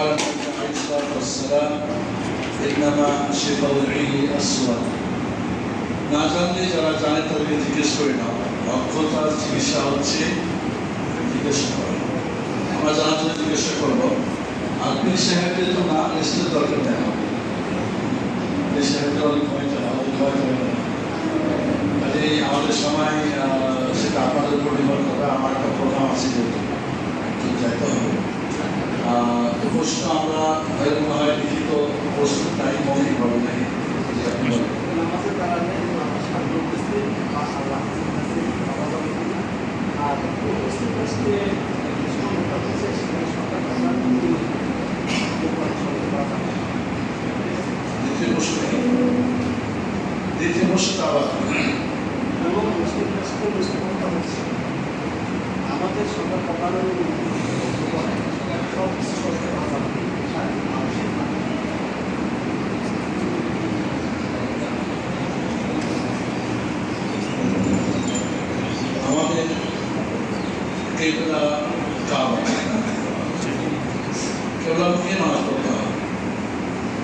قال النبي عليه الصلاة والسلام إنما شفاء العي السؤال না জানলে যারা জানে তাদেরকে জিজ্ঞেস করে না অক্ষতার চিকিৎসা হচ্ছে জিজ্ঞাসা করা আমরা জানার জন্য জিজ্ঞাসা করবো আপনি সাহেবকে তো না লিস্টের দরকার নেই এই সাহেবটা অনেক কমাইতে হবে অনেক কমাইতে হবে কাজে আমাদের সময় আহ, সেটা আপনাদের উপর নির্ভর করবে আমার একটা প্রোগ্রাম আছে যেহেতু একটু যাইতে হবে আহ, তো প্রশ্ন আমরা লিখিত প্রশ্ন তাই মনে হবে নাকি যে আপনি বলেন। নামাজের কারণে নমস্কার করতেছি বা আল্লাহ কাছে আওয়াজ হবে আর উপস্থিত বসতে সমস্যা হচ্ছে সেখানে সরকার আমরা দ্বিতীয় প্রশ্ন কি? দ্বিতীয় প্রশ্নটা আবার এবং মুসলিম রাষ্ট্র মুসলিম হচ্ছে আমাদের সরকার কপালের সব কিছু করতে পারবে আমাদের কেবলা কাবা কেবলা মুখে নামাজ পড়তে হবে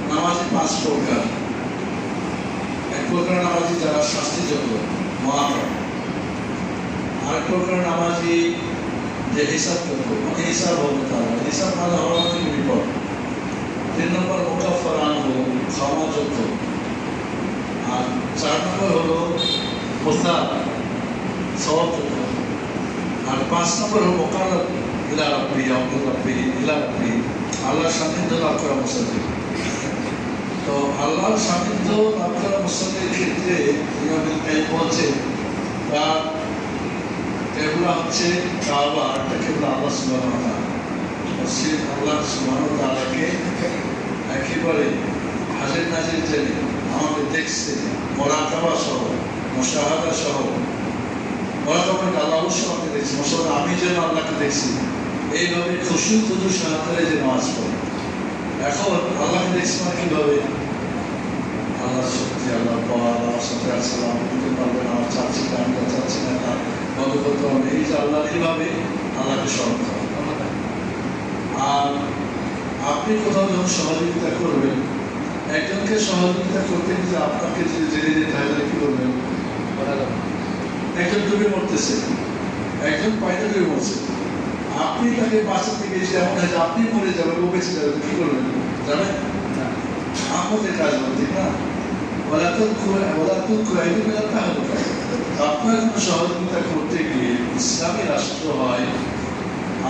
নামাজে পাঁচ প্রকার। এক প্রকার নামাজি যারা শাস্তিযোগ্য মহাপ্রাণ আরেক প্রকার নামাজি যে হিসাব যোগ্য মানে হিসাব হবে তারা, হিসাব মানে হওয়া থেকে বিপদ। তিন নম্বর মুখাফর আনব ক্ষমাযোগ্য। আর চার নম্বর হলো মোস্তাদ সওয়াব যোগ্য আর পাঁচ নম্বর হলো মোকার ইলা রাব্বি আব্দুল রাব্বি ইলা আল্লাহর সান্নিধ্য লাভ করা মুসাফির তো আল্লাহর সান্নিধ্য লাভ করা মুসাফির ক্ষেত্রে বলছে তার কেবলা হচ্ছে কাবা আরটা কেবলা আল্লাহ মসজিদ আল্লাহ ওয়া একেবারে হাজির নাজির জেনে আমাকে দেখছে মোরাকাবা সহ মুশাহাদা সহ মোরাকাবাকে আল্লাহ অবশ্যই আমাকে দেখছে। মুশাহাদা আমি যেন আল্লাহকে দেখছি। এইভাবে খুশি খুশু সহকারে যে নামাজ পড়ে। এখন আল্লাহকে দেখছি মানে কীভাবে? আল্লাহ সত্যি আল্লাহ পাওয়া আমার সাথে আমি বুঝতে পারবেন আমার চাচ্ছি না, আমি চাচ্ছি না তা বন্ধ করতে হবে এই যে আল্লাহ, এইভাবে আল্লাহকে স্মরণ করা। আর আপনি কোথাও যখন সহযোগিতা করবেন, একজনকে সহযোগিতা করতে গেলে আপনাকে যদি জেনে যেতে হয়, তাহলে কি করবেন? একজন ডুবে মরতেছে একজন পায়রা ডুবে মরছে। আপনি তাকে বাঁচাতে গিয়ে এমন হয় যে আপনি মরে যাবেন ও বেঁচে যাবে কি করবেন? জানেন? আমাদের কাজ বলতে না? তো তো খুয়াইতে গেলে তাহলে আপনার কোনো সহযোগিতা করতে গিয়ে ইসলামী রাষ্ট্র হয়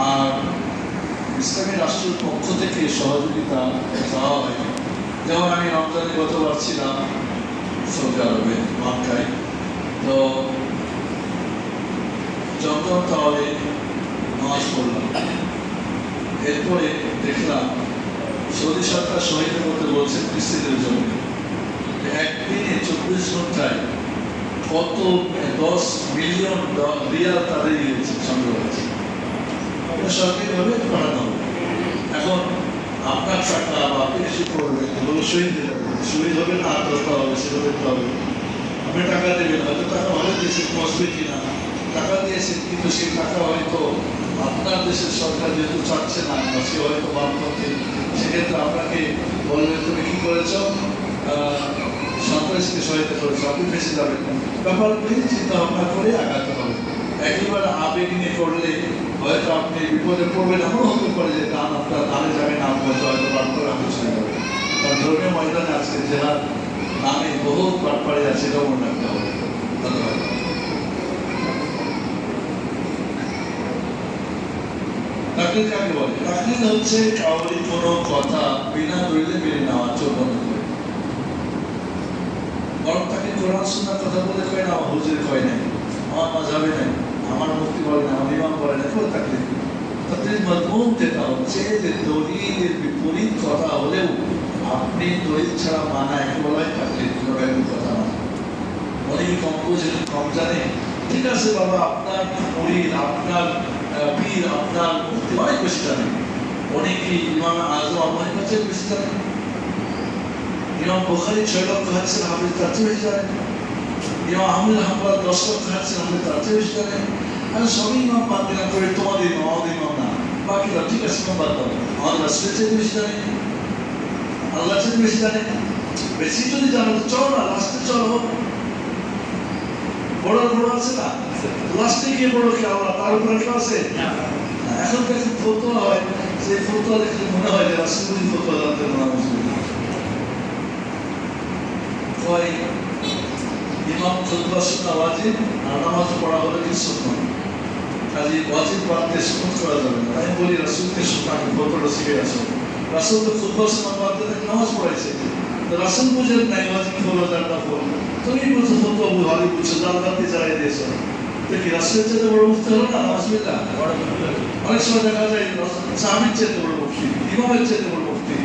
আর ইসলামী রাষ্ট্রের পক্ষ থেকে সহযোগিতা চাওয়া হয়। যেমন আমি রমজানে গতবার ছিলাম সৌদি আরবে মক্কায়। তো যখন তাহলে নামাজ পড়লাম এরপরে দেখলাম সৌদি সরকার শহীদ করতে বলছে কৃষিদের জন্য। একদিনে চব্বিশ ঘন্টায় কত, দশ মিলিয়ন রিয়াল তাদের দিয়েছে সংগ্রহ এটা সরকারিভাবে হবে। এখন আপনার টাকা বা কিছু করবেন, এগুলো শহীদ শহীদ হবে না, আত্মহত্যা হবে দেখতে হবে। আপনি টাকা দেবেন, হয়তো টাকা ভালো দিয়েছেন বসবে কিনা। টাকা দিয়েছেন কিন্তু সেই টাকা হয়তো আপনার দেশের সরকার যেহেতু চাচ্ছে না সে হয়তো করতে সেক্ষেত্রে আপনাকে বলবে, তুমি কি করেছ? সন্ত্রাসীকে সহায়তা করেছ, আপনি ফেসে যাবেন ব্যাপারগুলি চিন্তা ভাবনা করে আগাতে হবে। একেবারে আবেগ নিয়ে করলে হয়তো আপনি বিপদে পড়বেন এমন হতে পারে যে দান আপনার দানে যাবে না হয়তো হয়তো বাদ করে আপনি চলে যাবে কারণ ধর্মীয় ময়দানে আজকে জেলার নামে বহু পাটপাড়ি আছে এটাও মনে রাখতে হবে। ধন্যবাদ। তাকলিদ কাকে বলে? তাকলিদ হচ্ছে কাউরি কোনো কথা বিনা দলিলে মেনে নেওয়ার জন্য বরং তাকে কোরআন সুন্নার কথা বলে কয় না হুজুর কয় নাই, আমার মাঝাবে নাই, আমার মুক্তি বলে না, আমার ইমাম বলে না কেউ তাকলিদ তাকলিদ মজমুন যেটা হচ্ছে যে দলিলের বিপরীত কথা হলেও আপনি দলিল ছাড়া মানা একে বলা হয় তাকলিদ কথা না। অনেক কম বোঝে, কম জানে। ঠিক আছে বাবা, আপনার মরিদ আপনার পীর আপনার মুক্তি অনেক বেশি জানে অনেকেই ইমাম আজম আপনার কাছে বেশি জানে ইমাম বোখারি ছয় লক্ষ হাদিসের হাফিজ তার চেয়ে বেশি জানে ইমাম আহমদ হাম্বাল দশ লক্ষ হাদিসের হাফিজ তার চেয়ে বেশি জানে আর সবই ইমাম বাদ দিলাম করে তোমাদের ইমাম আমাদের ইমাম না বাকিরা ঠিক আছে কোন বাদ দাও আমার রাষ্ট্রের চেয়ে বেশি জানে আল্লাহ চেয়ে বেশি জানে বেশি যদি জানো চলো না লাস্টে চলো বড় বড় আছে না লাস্টে গিয়ে বড় কি আল্লাহ তার উপরে কেউ আছে? এখন দেখুন ফতোয়া হয় সেই ফতোয়া দেখলে মনে হয় যে রাষ্ট্রপতি ফতোয়া জানতে না মুসলিম ইমাম খুতবা শোনা ওয়াজিব আর নামাজ পড়া হলে কি সুন্নাত? কাজে ওয়াজিব বাদ দিয়ে সুন্নাত করা যাবে না। আমি বলি রাসূলকে সুন্নাত ফতোয়াটা শিখে আসো রাসূল তো খুতবা শোনা বাদ দিয়ে নামাজ পড়াইছে। রাসূল বুঝেন নাই ওয়াজিব হলো না হলো তুমি বলছো ফতোয়া বুঝালি বুঝছ জাল বাতি দিয়েছ। কি রাসূলের চেয়ে বড় মুফতি হলো না নামাজ অনেক সময় দেখা যায় সাহাবির চেয়ে বড় মুফতি ইমামের চেয়ে বড় মুফতি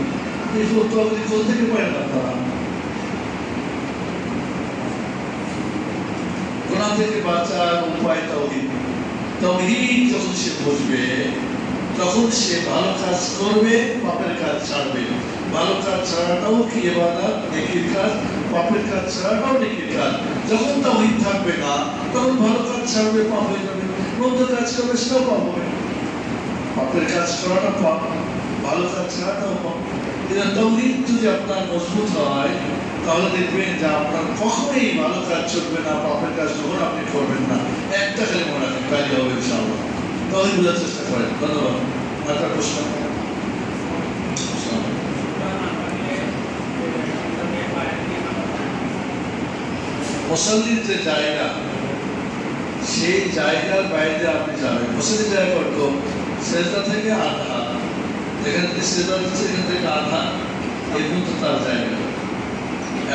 এই ফতোয়া যদি কোথা থেকে পায় না তারা গুণা থেকে বাঁচার উপায় তৌহিদ তৌহিদ যখন সে বুঝবে তখন সে ভালো কাজ করবে পাপের কাজ ছাড়বে ভালো কাজ ছাড়াটাও কি এবাদত নেকির কাজ পাপের কাজ ছাড়াটাও নেকির কাজ যখন তৌহিদ থাকবে না, তখন ভালো কাজ ছাড়বে পাপ হয়ে যাবে মন্দ কাজ করবে, সেটাও পাপ হবে পাপের কাজ করাটা পাপ। ভালো কাজ ছাড়াটাও পাপ। তৌহিদ যদি আপনার মজবুত হয়, তাহলে দেখবেন যে আপনার কখনোই ভালো কাজ চলবে না, পাপের কাজ যখন আপনি করবেন না। একটা খালি মনে রাখেন, কাজে হবে ইনশাআল্লাহ। তাহলে বোঝার চেষ্টা করেন। ধন্যবাদ। একটা প্রশ্ন। মুসল্লির যে জায়গা, সেই জায়গার বাইরে আপনি যাবেন। মুসল্লির জায়গা কত সেজদা থেকে আধা। যেখান থেকে সেজদা হচ্ছে, এখান থেকে আধা এই পর্যন্ত তার জায়গা।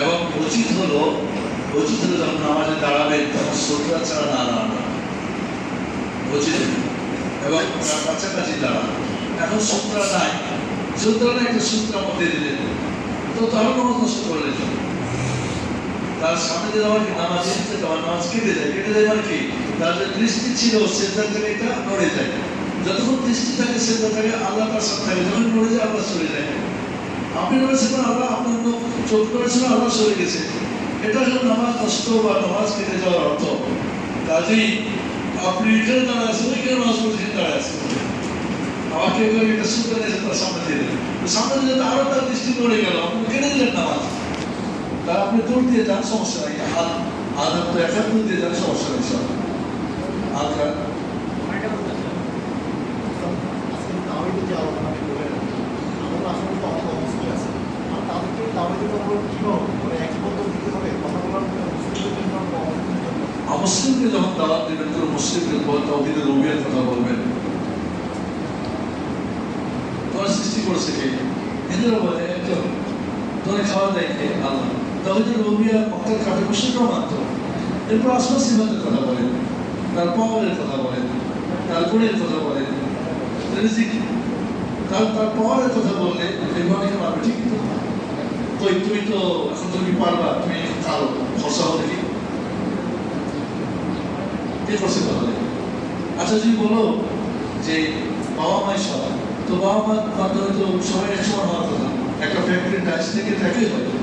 এবং উচিত হলো উচিত হলো যখন নামাজে দাঁড়াবেন, তখন সুতরা ছাড়া না দাঁড়ানো। উচিত এবং কাছাকাছি দাঁড়ানো। এখন সুতরা নাই। সুতরা নাই, একটা সূত্রের মধ্যে দিলেন। তো তাহলে কোনো নষ্ট করলেন তার সামনে নামাজ কেটে যায় কেটে যায় মানে কি? তার যে দৃষ্টি ছিল থেকে এটা নড়ে যায়। যতক্ষণ দৃষ্টি থাকে থাকে আল্লাহ তার সাথে থাকে। যখন নড়ে যায়, আল্লাহ যায়। আপনি আল্লাহ আপনার চোখ আল্লাহ গেছে। এটা হলো নামাজ নষ্ট বা নামাজ কেটে যাওয়ার অর্থ। কাজেই আপনি এখানে দাঁড়ায় আছেন ওইখানে নামাজ আছেন? আমাকে একটা সূত্র তার সামনে সামনে দিলে আরও তার দৃষ্টি নড়ে গেল। আপনি কেটে দিলেন নামাজ। তা আপনি দৌড় দিয়ে যান সমস্যা নাই। হাত হাত তো একাত্তর দিয়ে যান সমস্যা নেই সব জন্য? অমুসলিমকে যখন দাওয়াত দেবেন কোনো মুসলিমকে তৌহিদের রবিয়ার কথা বলবেন। তোমার সৃষ্টি করেছে কে? হিন্দুরা বলে একজন খাওয়া দেয় আল্লাহ। তৌহিদের রবিয়া মক্কার কাঠে মুসলিমরাও মানত এরপর আসমান সিমাতের কথা বলেন তার পাওয়ারের কথা বলেন তার গুণের কথা বলেন। রিজিক তার পাওয়ারের কথা বললে অনেকে মানবে ঠিক তো? কই, তুমি তো এখন তুমি পারবা, তুমি কালো খসা হলে কি? কে তাহলে আচ্ছা যদি বলো যে বাবা মাই সবাই তো বাবা মার মাধ্যমে তো সবাই এক সময় হওয়ার কথা। একটা ফ্যাক্টরির কাজ থেকে তাকে হয়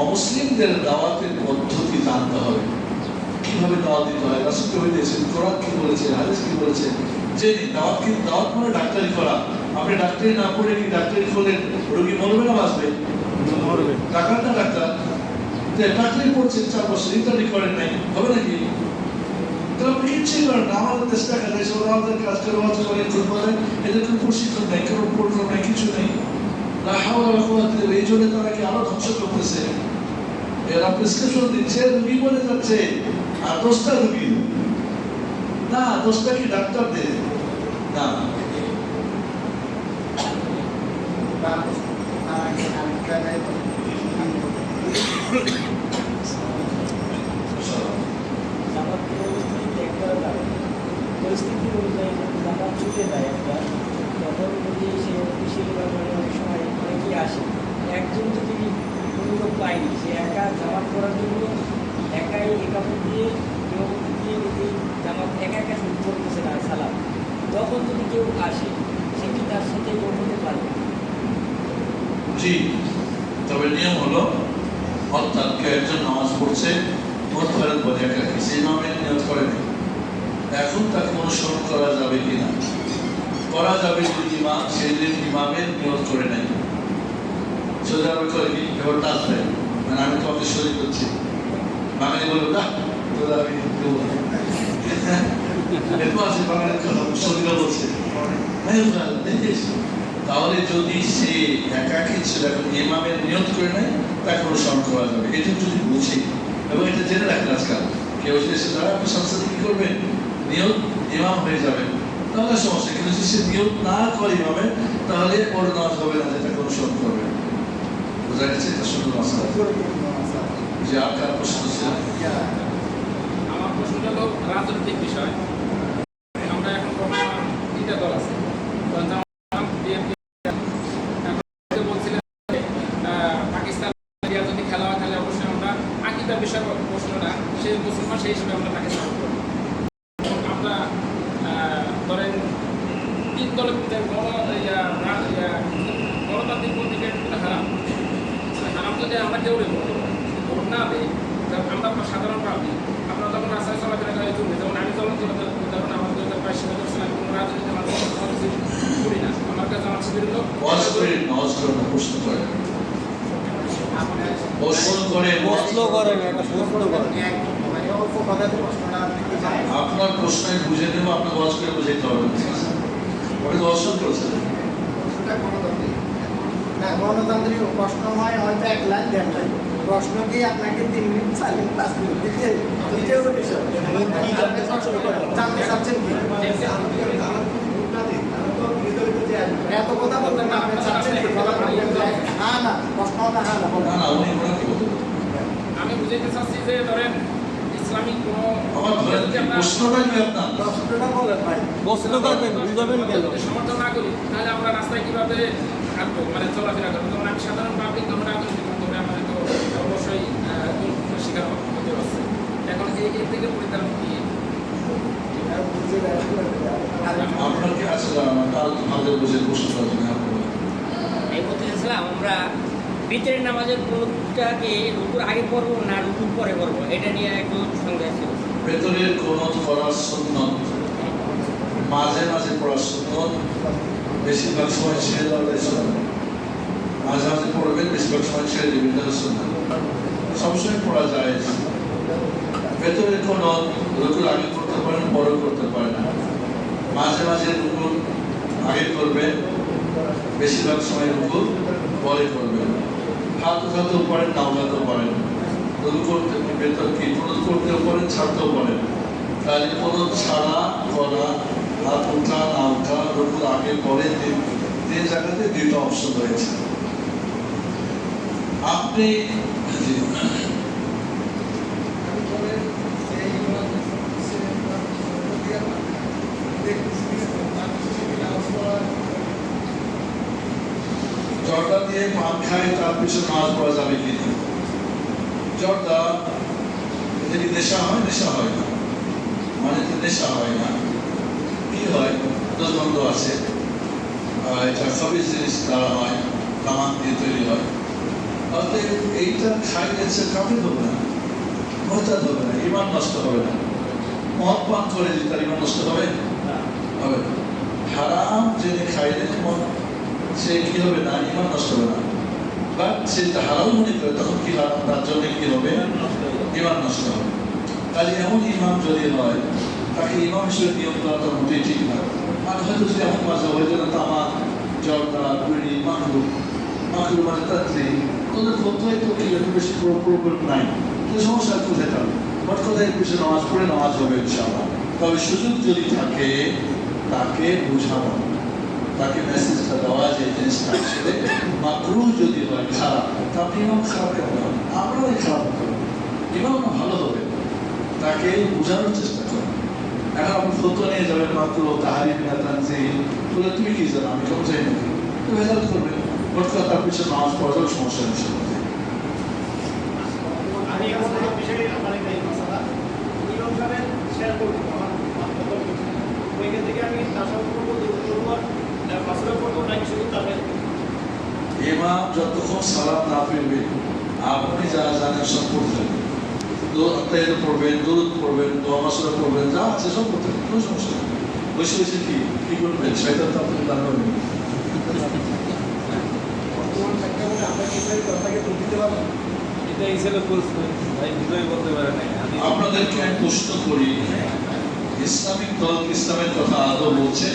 অমুসলিমদের দাওয়াতের পদ্ধতি জানতে হবে। কীভাবে দাওয়াত দিতে হয়? রাসুল কবে দিয়েছেন কোরআন কি বলেছে? হাদিস কি বলেছে? যে দাওয়াত কি দাওয়াত মানে ডাক্তারি করা। আপনি ডাক্তারি না পড়ে কি ডাক্তারি করলেন রোগী মরবে না বাঁচবে? ডাক্তার না ডাক্তার? যে ডাক্তারি পড়ছেন চার বছর ইত্যাদি করেন নাই হবে নাকি? না আমাদের দেশ দেখা যায় সবাই আমাদের কাজ করে ওয়াজ করে খুব বলে এদের কোনো প্রশিক্ষণ নেই কোনো প্রোগ্রাম নেই কিছু নেই। এই জন্য তারা কি আরও ধ্বংস করতেছে? এরা প্রেসক্রিপশন দিচ্ছে, রুগী বলে যাচ্ছে, আর দশটা রুগী? না, দশটা কি ডাক্তার দেয়? না। Thank তার আগে আমি জায়গায় জামাতকে যদি একটা পরিস্থিতি অনুযায়ী যদি জামাত ছুটে দেয় একটা তখন যদি সে অফিসিয়াল ব্যাপারে অনেক সময় পায়নি সে একা জামাত করার জন্য একাই একাপড় দিয়ে কেউ দিয়ে এই জামাত একা একা শুরু করতেছে না সালাম তখন যদি কেউ আসে সে কি তার সাথে যোগ হতে পারবে জি। তবে নিয়ম হলো অর্থাৎ কেউ একজন নামাজ পড়ছে মত ফেরত বলে একাকি সেই ইমামের নিয়ত করেনি এখন তাকে অনুসরণ করা যাবে কিনা করা যাবে যদি ইমাম সেই দিন ইমামের নিয়ত করে নেয়। সোজা আরবে করে কি? এবার টাচ মানে আমি তোমাকে শরীর করছি। বাঙালি বলব না তোরা আমি দেবো এরকম আছে বাঙালির কথা শরীরও বলছে। হ্যাঁ, ভাই, দেখিস। তাহলে যদি সে একাকি ছিল এখন ইমামের নিয়ত করে নেয়, তাকে অনুসরণ করা যাবে। এটা যদি বুঝি। এবং এটা জেনে রাখেন আজকাল। কেউ যদি এসে দাঁড়া আপনি সাথে কি করবেন? নিয়ত ইমাম হয়ে যাবে। তাহলে সমস্যা কিন্তু যদি সে নিয়ত না করে ইমামের তাহলে ওর নামাজ হবে না যেটাকে অনুসরণ করবে। বোঝা গেছে? এটা শুধু মাসা যে আপনার প্রশ্ন ছিল। আমার প্রশ্নটা হলো রাজনৈতিক বিষয় আমরা এখন বর্তমান তিনটা দল আছে জামাত, BNP, এখন যে বলছিলেন যে, আহ, পাকিস্তান ইন্ডিয়া যদি খেলা হয় তাহলে অবশ্যই আমরা আকিদার বিষয় প্রশ্নটা সেই মুসলমান সেই হিসেবে আমরা তাকে সাপোর্ট করি এবং আমরা আহ, ধরেন তিন দলের মধ্যে গণ ইয়া, রা- ইয়া, গণতান্ত্রিক পত্রিকা হারাম হারাম যদি আমরা ভোট না দিই তা আমরা তো সাধারণ পাবলিক আমরা যখন রাস্তায় চলাফেরা করে চলবে যেমন আমি যখন চলাফেরা করি তখন আমার দু হাজার বাইশ সালে করছিলাম কোনো রাজনীতি আমার করি না। আমার কাছে আমার শিবির লোক প্রশ্ন করে। আপনার প্রশ্ন বুঝে নেব আপনার ওয়াজ করে বুঝাইতে হবে। না, ঠিক আছে দর্শন করেছেন। প্রশ্নটা গণতান্ত্রিক প্রশ্ন হয় হয়তো এক লাইন দেড় লাইন। প্রশ্ন কি আপনাকে তিন মিনিট চার মিনিট পাঁচ মিনিট দিতে। জানতে চাচ্ছেন কি? এত কথা বলবেন না আপনি চাচ্ছেন কি? হ্যাঁ না প্রশ্ন না হ্যাঁ না বলেন। আমি বুঝাইতে চাচ্ছি যে ধরেন ইসলামিক প্রশ্নটা কি আপনার। প্রশ্নটা বলেন ভাই। প্রশ্ন করবেন বুঝাবেন কেন? সমর্থন না করি তাহলে আমরা রাস্তায় কীভাবে হাঁটবো মানে চলাফেরা করব যেমন আমি সাধারণ পাবলিক তখন রাজনৈতিক মাধ্যমে আমাদের তো অবশ্যই শিকার হতে পারছে এখন এই এর থেকে পরিত্রাণ কি? আমার ভিতরের নামাজের কোনটাকে রুকুর আগে পড়ব না রুকুর পরে পড়ব? এটা নিয়ে একটু সন্দেহ ছিল। ভেতরের কোন করার সুন্নত মাঝে মাঝে পড়ার সুন্নত বেশিরভাগ সময় ছেড়ে দেওয়াটাই সুন্নত মাঝে মাঝে পড়বেন বেশিরভাগ সময় ছেড়ে দেবেন এটা সুন্নত সবসময় পড়া যায় ভেতরের কোন রুকুর আগে করতে পারেন পরেও করতে পারেন মাঝে মাঝে রুকুর আগে করবেন বেশিরভাগ সময় রুকুর পরে করবেন হাত উঠাতেও পারেন না উঠাতেও পারেন রুকু করতে ভেতর কি? প্রণোদ করতেও পারেন ছাড়তেও পারেন তাহলে কোনো ছাড়া করা হাত উঠা না উঠা রুকুর আগে পরে তিন জায়গাতে দুইটা অপশন রয়েছে। আপনি জর্দা দিয়ে পান খায়, তার পিছনে নামাজ পড়া যাবে কি জর্দা এটা নেশা হয় নেশা হয় না। মানে নেশা হয় না। কি হয় দুর্গন্ধ আছে। এটা সবই জিনিস দ্বারা হয় তামাক দিয়ে তৈরি হয়। অতএব এইটা খাইয়েছে কাপড় হবে না। মোহতাদ হবে না ইমান নষ্ট হবে না। মদ পান করে যে তার ইমান নষ্ট হবে হবে। না। হারাম জেনে খাইলে মন সে কি হবে না ইমান নষ্ট হবে না। বা সে হারাম মনে করে তখন কি তার জন্য কি হবে? ইমান নষ্ট হবে। তাহলে এমন ইমাম যদি হয় তাকে ইমাম হিসেবে নিয়ম করা তো মোটেই ঠিক না। আর হয়তো যদি এমন মাঝে হয়ে যেন তামাক জর্দা বিড়ি মাখরু মাখরু মানে তাত্রি তোদের ফতোয় তো কি এত বেশি প্রবলেম নাই। তো সমস্যা কোথায় থাকবে? বাট কোথায় পিছনে নামাজ পড়ে নামাজ হবে ইনশাআল্লাহ। তবে সুযোগ যদি থাকে, তাকে বোঝানো তাকে মেসেজটা দেওয়া যে জিনিসটা আসলে মাকরু যদি হয়, খারাপ। তা আপনি ইমাম খারাপ কেন আমরাও খারাপ হবে। ইমাম ভালো হবে। তাকে বোঝানোর চেষ্টা আপনি নিয়ে যাবেন মাত্র তাহারি বেতন তুমি কি জানো? আমি কেমন চাই না। রেজাল্ট করবে মোট কথা নামাজ পড়া সমস্যা এমা যতক্ষণ সালাদ না ফিরবে আপনি যারা জানেন সব করতে পড়বেন পড়বেন দোয়া মাসুরা পড়বেন যা আছে সব করতে কোনো সমস্যা নেই। বসে বসে কি কি করবেন? শয়তান তো আপনাকে করবেন আপনাদেরকে আমি প্রশ্ন করি ইসলামিক দল ইসলামের কথা আদৌ বলছে?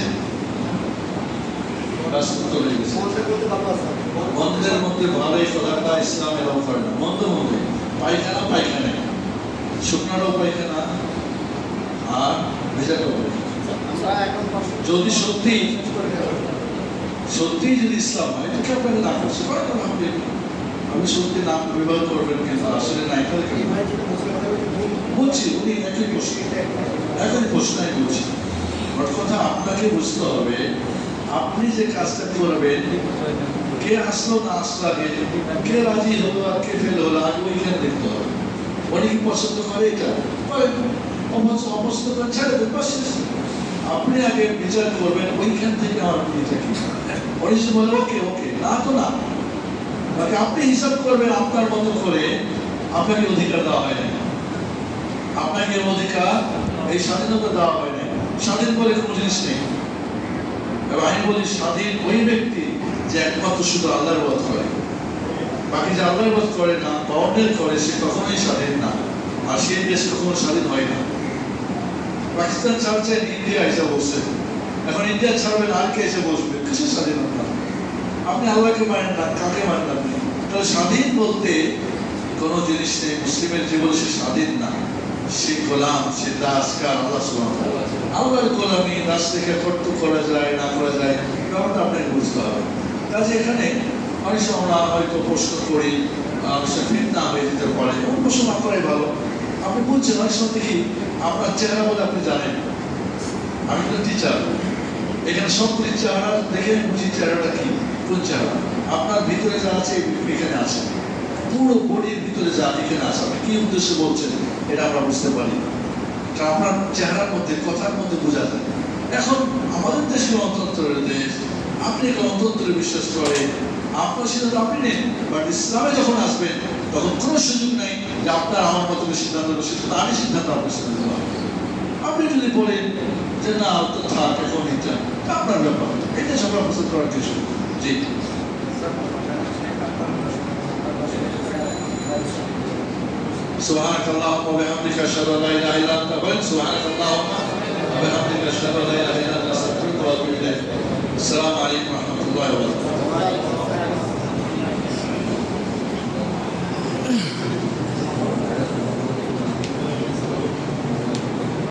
মধ্যে ভালোই কথাটা ইসলাম করে না মন্দ মধ্যে। পায়খানা পায়খানা শুকনারও পায়খানা আর ভেজাটাও যদি সত্যি সত্যি যদি ইসলাম হয় তো কেউ আপনাকে না করছে। আপনি? আমি সত্যি নাম বিবাহ করবেন কিন্তু আসলে না এটা এই ভাই যেটা মুসলিম কথা বলছে, উনি একই প্রশ্ন একই প্রশ্নই বলছি। বট কথা আপনাকে বুঝতে হবে, আপনি যে কাজটা করবেন, কে আসলো না আসলো আগে, কে রাজি হলো আর কে ফেল হলো, আগে ওইখানে দেখতে হবে। অনেকে পছন্দ করে এটা। ছেড়ে শেষ। আপনি আগে বিচার করবেন, ওইখান থেকে আমার ওকে ওকে। না তো না। বাকি আপনি হিসাব করবেন আপনার মতো করে, আপনাকে অধিকার দেওয়া হয় না আপনাকে অধিকার এই স্বাধীনতা দেওয়া হয় না স্বাধীন বলে কোনো জিনিস নেই। এবং আমি বলি, স্বাধীন ওই ব্যক্তি যে একমাত্র শুধু আল্লাহর বোধ করে। বাকি যে আল্লাহর বোধ করে না বা করে, সে কখনোই স্বাধীন না। আর সেই দেশ কখনো স্বাধীন হয় না। পাকিস্তান ছাড়ছে, ইন্ডিয়া এসে বসছে। এখন ইন্ডিয়া ছাড়বেন আর কে এসে বসবে? কিছু স্বাধীনতা আপনি আল্লাহকে মানেন না, কাকে মানেন আপনি? তাহলে স্বাধীন বলতে কোনো জিনিস নেই। মুসলিমের জীবন সে স্বাধীন না। সে গোলাম, সে দাস কার আল্লাহ তাআলা। আল্লাহর গোলামি দাস থেকে কর্ত করা যায়, না করা যায়, ব্যাপারটা আপনাকে বুঝতে হবে। কাজে এখানে অনেক সময় আমরা হয়তো প্রশ্ন করি সে হয়ে পারে। এমন প্রশ্ন না করাই ভালো। আপনি অনেক সময় দেখি আপনার চেহারা বলে আপনি জানেন। আমি তো টিচার এখানে সবগুলি চেহারা দেখে বুঝি চেহারাটা কি, কোন চেহারা। আপনার ভিতরে যা আছে, এখানে আছে। পুরো বডির ভিতরে যা এখানে আছে, আপনি কি উদ্দেশ্যে বলছেন, এটা আমরা বুঝতে পারি। আপনার চেহারার মধ্যে, কথার মধ্যে বোঝা যায়। এখন আমাদের দেশে অন্তন্তরের দেশ, আপনি গণতন্ত্রে বিশ্বাস করে আপনার সিদ্ধান্ত আপনি নেন বাট ইসলামে যখন আসবেন তখন কোনো সুযোগ নেই যে আপনার আমার মতো করে সিদ্ধান্ত নেবো, সিদ্ধান্ত আমি সিদ্ধান্ত আপনার সিদ্ধান্ত নেবো। আপনি যদি বলেন যে না তো থাক এখন এটা তা আপনার ব্যাপার এটা সব প্রস্তুত করার কিছু জি سبحانك اللهم وبحمدك اشهد ان لا اله الا انت بل سبحانك اللهم وبحمدك اشهد ان لا اله الا انت استغفرك واتوب اليك السلام عليكم ورحمه الله وبركاته